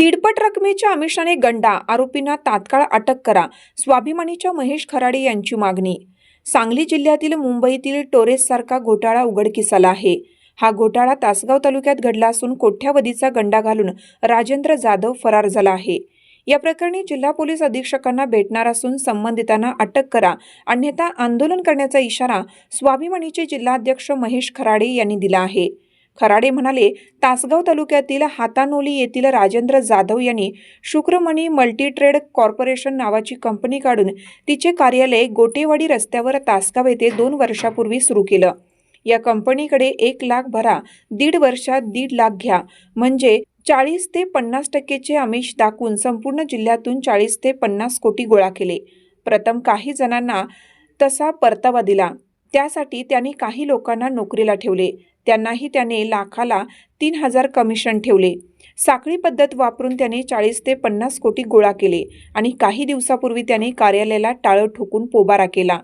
दीडपट रकमेच्या आमिषाने गंडा आरोपींना तात्काळ अटक करा स्वाभिमानीच्या महेश खराडे यांची मागणी. सांगली जिल्ह्यातील मुंबईतील टोरेससारखा घोटाळा उघडकीस आला आहे. हा घोटाळा तासगाव तालुक्यात घडला असून कोठ्यावधीचा गंडा घालून राजेंद्र जाधव फरार झाला आहे. या प्रकरणी जिल्हा पोलीस अधीक्षकांना भेटणार असून संबंधितांना अटक करा अन्यथा आंदोलन करण्याचा इशारा स्वाभिमानीचे जिल्हाध्यक्ष महेश खराडे यांनी दिला आहे. खराडे म्हणाले तासगाव तालुक्यातील हातानोली येथील राजेंद्र जाधव यांनी शुक्रमणी मल्टीट्रेड कॉर्पोरेशन नावाची कंपनी काढून तिचे कार्यालय गोटेवाडी रस्त्यावर तासगाव येथे दोन वर्षापूर्वी सुरू केलं. या कंपनीकडे एक लाख भरा दीड वर्षात दीड लाख घ्या. म्हणजे चाळीस ते पन्नास टक्केचे आमिष दाखवून संपूर्ण जिल्ह्यातून चाळीस ते पन्नास कोटी गोळा केले. प्रथम काही जणांना तसा परतावा दिला. त्यासाठी त्यांनी काही लोकांना नोकरीला ठेवले. त्यांनाही त्याने लाखाला तीन हजार कमिशन ठेवले. साखळी पद्धत वापरून त्याने चाळीस ते पन्नास कोटी गोळा केले आणि काही दिवसापूर्वी त्याने कार्यालयाला टाळं ठोकून पोबारा केला.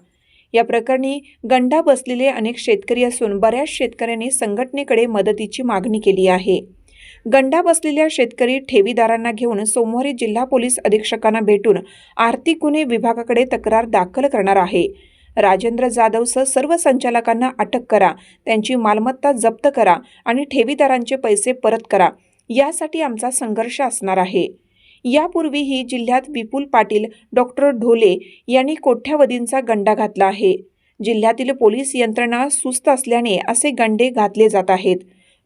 या प्रकरणी गंडा बसलेले अनेक शेतकरी असून बऱ्याच शेतकऱ्यांनी संघटनेकडे मदतीची मागणी केली आहे. गंडा बसलेल्या शेतकरी ठेवीदारांना घेऊन सोमवारी जिल्हा पोलीस अधीक्षकांना भेटून आर्थिक गुन्हे विभागाकडे तक्रार दाखल करणार आहे. राजेंद्र जाधवसह सर्व संचालकांना अटक करा. त्यांची मालमत्ता जप्त करा आणि ठेवीदारांचे पैसे परत करा. यासाठी आमचा संघर्ष असणार आहे. यापूर्वीही जिल्ह्यात विपुल पाटील डॉक्टर ढोले यांनी कोठ्यावधींचा गंडा घातला आहे. जिल्ह्यातील पोलीस यंत्रणा सुस्त असल्याने असे गंडे घातले जात आहेत.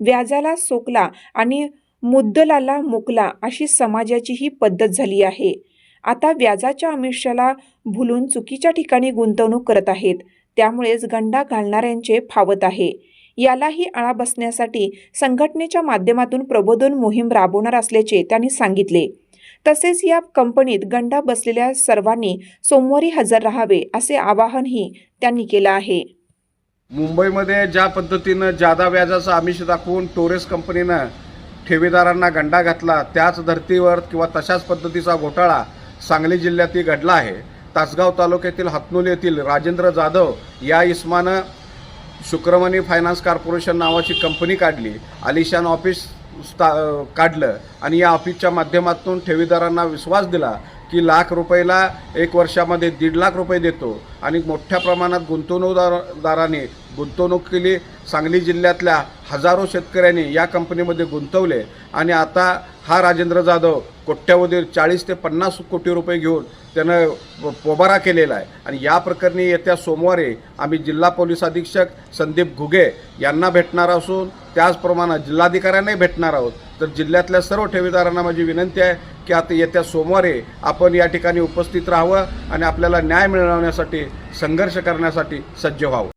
व्याजाला सोकला आणि मुद्दलाला मुकला अशी समाजाची ही पद्धत झाली आहे. आता व्याजाच्या आमिषाला भुलून चुकीच्या ठिकाणी गुंतवणूक करत आहेत. त्यामुळेच गंडा घालणाऱ्यांचे फावत आहे. यालाही आळा बसण्यासाठी संघटनेच्या माध्यमातून प्रबोधन मोहीम राबवणार असल्याचे त्यांनी सांगितले. तसेच या कंपनीत गंडा बसलेल्या सर्वांनी सोमवारी हजर राहावे असे आवाहनही त्यांनी केलं आहे. मुंबईमध्ये ज्या पद्धतीनं जादा व्याजाचं आमिष दाखवून टोरेस कंपनीनं ठेवीदारांना गंडा घातला त्याच धर्तीवर किंवा तशाच पद्धतीचा घोटाळा सांगली जिल्ह्यातही घडला आहे. तासगाव तालुक्यातील हातनोली येथील राजेंद्र जाधव या इस्मानं शुक्रमणी फायनान्स कॉर्पोरेशन नावाची कंपनी काढली. आलिशान ऑफिस स्था काढलं आणि या ऑफिसच्या माध्यमातून ठेवीदारांना विश्वास दिला की लाख रुपयाला एक वर्षामध्ये दीड लाख रुपये देतो आणि मोठ्या प्रमाणात गुंतवणूकदारांनी गुंतवणूक केली. सांगली जिल्ह्यातल्या हजारो शेतकऱ्यांनी या कंपनीमध्ये गुंतवले. आणि आता हा राजेंद्र जाधव कोट्यावधी चाळीस ते पन्नास कोटी रुपये घेऊन त्यानं पोबारा केलेला आहे. आणि या प्रकरणी येत्या सोमवारी आम्ही जिल्हा पोलीस अधीक्षक संदीप घुगे यांना भेटणार असून त्याचप्रमाणे जिल्हाधिकाऱ्यांनाही भेटणार आहोत. तर जिल्ह्यातल्या सर्व ठेवीदारांना माझी विनंती आहे की आता येत्या सोमवारी आपण या ठिकाणी उपस्थित राहावं आणि आपल्याला न्याय मिळवण्यासाठी संघर्ष करण्यासाठी सज्ज व्हावं.